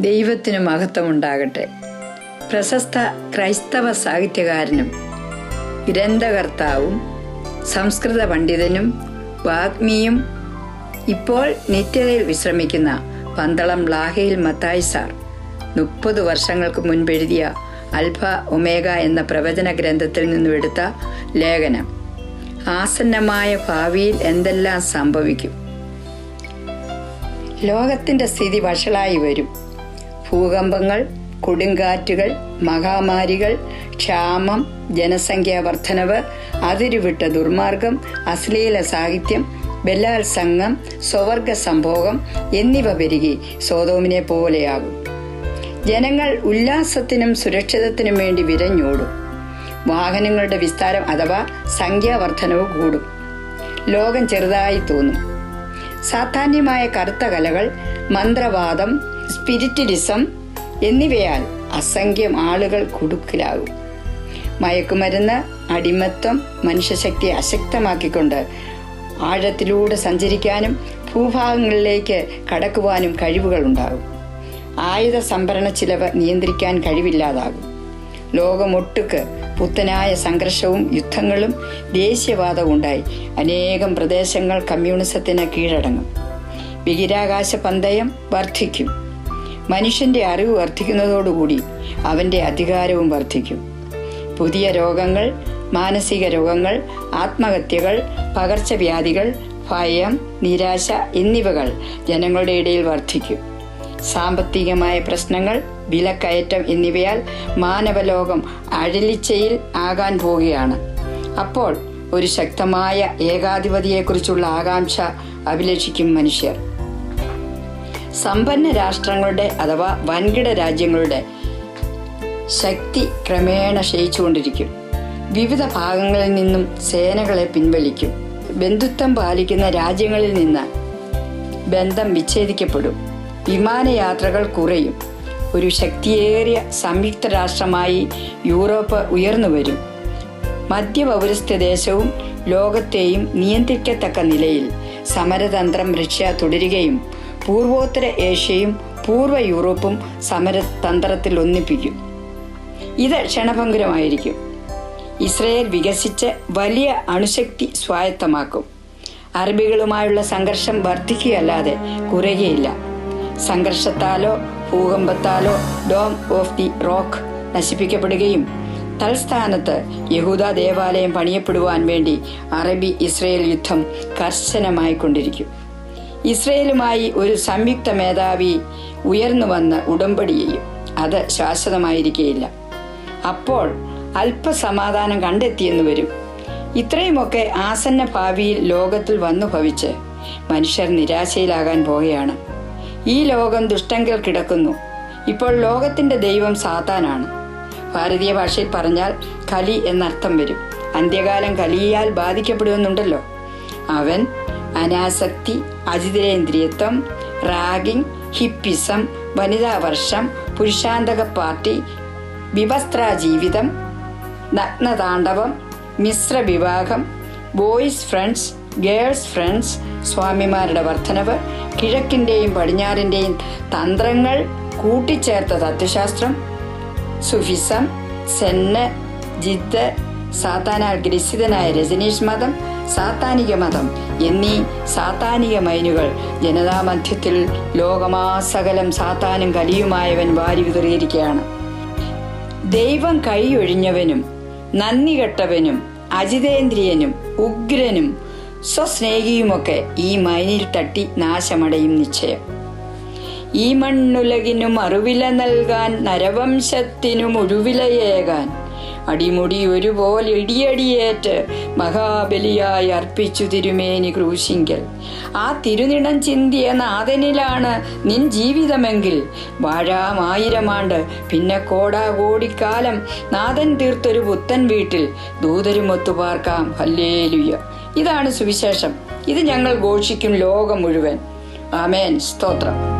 ദൈവത്തിന് മഹത്വമുണ്ടാകട്ടെ. പ്രശസ്ത ക്രൈസ്തവ സാഹിത്യകാരനും ഗ്രന്ഥകർത്താവും സംസ്കൃത പണ്ഡിതനും വാഗ്മിയും ഇപ്പോൾ നിത്യതയിൽ വിശ്രമിക്കുന്ന പന്തളം ലാഹയിൽ മത്തായി സാർ മുപ്പത് വർഷങ്ങൾക്ക് മുൻപെഴുതിയ അൽഫ ഒമേഗ എന്ന പ്രവചന ഗ്രന്ഥത്തിൽ നിന്നും എടുത്ത ലേഖനം. ആസന്നമായ ഭാവിയിൽ എന്തെല്ലാം സംഭവിക്കും? ലോകത്തിന്റെ സ്ഥിതി വഷളായി വരും. ഭൂകമ്പങ്ങൾ കൊടുങ്കാറ്റുകൾ മഹാമാരികൾ ക്ഷാമം ജനസംഖ്യാ വർധനവ് അതിരുവിട്ട ദുർമാർഗം അശ്ലീല സാഹിത്യം ബലാത്സംഗം സ്വവർഗ സംഭോഗം എന്നിവ പെരുകി സോതോമിനെ പോലെയാകും. ജനങ്ങൾ ഉല്ലാസത്തിനും സുരക്ഷിതത്തിനും വേണ്ടി വിരഞ്ഞോടും. വാഹനങ്ങളുടെ വിസ്താരം അഥവാ സംഖ്യാവർദ്ധനവ് കൂടും. ലോകം ചെറുതായി തോന്നും. സാധാന്യമായ കറുത്ത കലകൾ മന്ത്രവാദം സ്പിരിറ്റിലിസം എന്നിവയാൽ അസംഖ്യം ആളുകൾ കുടുക്കിലാകും. മയക്കുമരുന്ന് അടിമത്വം മനുഷ്യശക്തിയെ അശക്തമാക്കിക്കൊണ്ട് ആഴത്തിലൂടെ സഞ്ചരിക്കാനും ഭൂഭാഗങ്ങളിലേക്ക് കടക്കുവാനും കഴിവുകളുണ്ടാകും ആയുധ സംഭരണ ചിലവ് നിയന്ത്രിക്കാൻ കഴിവില്ലാതാകും. ലോകമൊട്ടുക്ക് പുത്തനായ സംഘർഷവും യുദ്ധങ്ങളും ദേശീയവാദവും ഉണ്ടായി. അനേകം പ്രദേശങ്ങൾ കമ്മ്യൂണിസത്തിന് കീഴടങ്ങും. ബഹിരാകാശ പന്തയം വർദ്ധിക്കും. മനുഷ്യന്റെ അറിവ് വർദ്ധിക്കുന്നതോടുകൂടി അവന്റെ അധികാരവും വർദ്ധിക്കും. പുതിയ രോഗങ്ങൾ മാനസിക രോഗങ്ങൾ ആത്മഹത്യകൾ പകർച്ചവ്യാധികൾ ഭയം നിരാശ എന്നിവകൾ ജനങ്ങളുടെ ഇടയിൽ വർദ്ധിക്കും. സാമ്പത്തികമായ പ്രശ്നങ്ങൾ വിലക്കയറ്റം എന്നിവയാൽ മാനവലോകം അഴലിച്ചയിൽ ആകാൻ പോവുകയാണ്. അപ്പോൾ ഒരു ശക്തമായ ഏകാധിപതിയെക്കുറിച്ചുള്ള ആകാംക്ഷ അഭിലഷിക്കും മനുഷ്യർ. സമ്പന്ന രാഷ്ട്രങ്ങളുടെ അഥവാ വൻകിട രാജ്യങ്ങളുടെ ശക്തി ക്രമേണ ക്ഷയിച്ചുകൊണ്ടിരിക്കും. വിവിധ ഭാഗങ്ങളിൽ നിന്നും സേനകളെ പിൻവലിക്കും. ബന്ധുത്വം പാലിക്കുന്ന രാജ്യങ്ങളിൽ നിന്ന് ബന്ധം വിച്ഛേദിക്കപ്പെടും. വിമാനയാത്രകൾ കുറയും. ഒരു ശക്തിയേറിയ സംയുക്ത രാഷ്ട്രമായി യൂറോപ്പ് ഉയർന്നു വരും. മധ്യപൗരസ്ത്യ ദേശവും ലോകത്തെയും നിയന്ത്രിക്കത്തക്ക നിലയിൽ സമരതന്ത്രം റഷ്യ തുടരുകയും പൂർവോത്തര ഏഷ്യയും പൂർവ യൂറോപ്പും സമരതന്ത്രത്തിൽ ഒന്നിപ്പിക്കും. ഇത് ക്ഷണഭംഗുരമായിരിക്കും. ഇസ്രയേൽ വികസിച്ച് വലിയ അണുശക്തി സ്വായത്തമാക്കും. അറബികളുമായുള്ള സംഘർഷം വർദ്ധിക്കുകയല്ലാതെ കുറയുകയില്ല. സംഘർഷത്താലോ ഭൂകമ്പത്താലോ ഡോം ഓഫ് ദി റോക്ക് നശിപ്പിക്കപ്പെടുകയും തൽസ്ഥാനത്ത് യഹൂദ ദേവാലയം പണിയപ്പെടുവാൻ വേണ്ടി അറബി ഇസ്രയേൽ യുദ്ധം കർശനമായി കൊണ്ടിരിക്കും ഇസ്രയേലുമായി ഒരു സംയുക്ത മേധാവി ഉയർന്നു വന്ന് ഉടമ്പടി ചെയ്യും അത് ശാശ്വതമായിരിക്കുകയില്ല അപ്പോൾ അല്പസമാധാനം കണ്ടെത്തിയെന്ന് വരും. ഇത്രയുമൊക്കെ ആസന്ന ഭാവിയിൽ ലോകത്തിൽ വന്നു ഭവിച്ച് മനുഷ്യർ നിരാശയിലാകാൻ പോവുകയാണ്. ഈ ലോകം ദുഷ്ടങ്കിൽ കിടക്കുന്നു. ഇപ്പോൾ ലോകത്തിന്റെ ദൈവം സാത്താനാണ്. ഭാരതീയ ഭാഷയിൽ പറഞ്ഞാൽ കലി എന്നർത്ഥം വരും. അന്ത്യകാലം കലിയാൽ ബാധിക്കപ്പെടുമെന്നുണ്ടല്ലോ. അവൻ അനാസക്തി അജിതേന്ദ്രിയത്വം റാഗിംഗ് ഹിപ്പിസം വനിതാ വർഷം പുരുഷാന്തക പാർട്ടി വിവസ്ത്ര ജീവിതം നഗ്നതാണ്ഡവം മിശ്ര വിവാഹം ബോയ്സ് ഫ്രണ്ട്സ് ഗേൾസ് ഫ്രണ്ട്സ് സ്വാമിമാരുടെ വർധനവ് കിഴക്കിന്റെയും പടിഞ്ഞാറിന്റെയും തന്ത്രങ്ങൾ കൂട്ടിച്ചേർത്ത തത്വശാസ്ത്രം സുഫിസം സെന്ന് ജിദ്ദ് സാത്താനാൽ ഗ്രസിതനായ രജനീഷ് മതം സാത്താനിക മതം എന്നീ സാത്താനിക മൈനുകൾ ജനതാമധ്യത്തിൽ ലോകമാസകലം സാത്താനും കലിയുമായവൻ വാരി വിതറിയിരിക്കുകയാണ്. ദൈവം കൈയൊഴിഞ്ഞവനും നന്ദി കെട്ടവനും അജിതേന്ദ്രിയനും ഉഗ്രനും സ്വസ്നേഹിയുമൊക്കെ ഈ മൈനിൽ തട്ടി നാശമടയും നിശ്ചയം. ഈ മണ്ണുലകിനും അറിവില നൽകാൻ നരവംശത്തിനും ഒഴുവിലയേകാൻ അടിമുടി ഒരുപോലെ ഇടിയടിയേറ്റ് മഹാബലിയായി അർപ്പിച്ചു തിരുമേനി ക്രൂശിങ്കൽ. ആ തിരുനിടം ചിന്തിയ നാഥനിലാണ് നിൻ ജീവിതമെങ്കിൽ. വാഴാമായിരമാണ്ട് പിന്നെ കോടാകോടിക്കാലം നാഥൻ തീർത്തൊരു പുത്തൻ വീട്ടിൽ ദൂതരുമൊത്തു പാർക്കാം ഹല്ലേലുയ. ഇതാണ് സുവിശേഷം. ഇത് ഞങ്ങൾ ഘോഷിക്കും ലോകം മുഴുവൻ. ആമേൻ. സ്തോത്രം.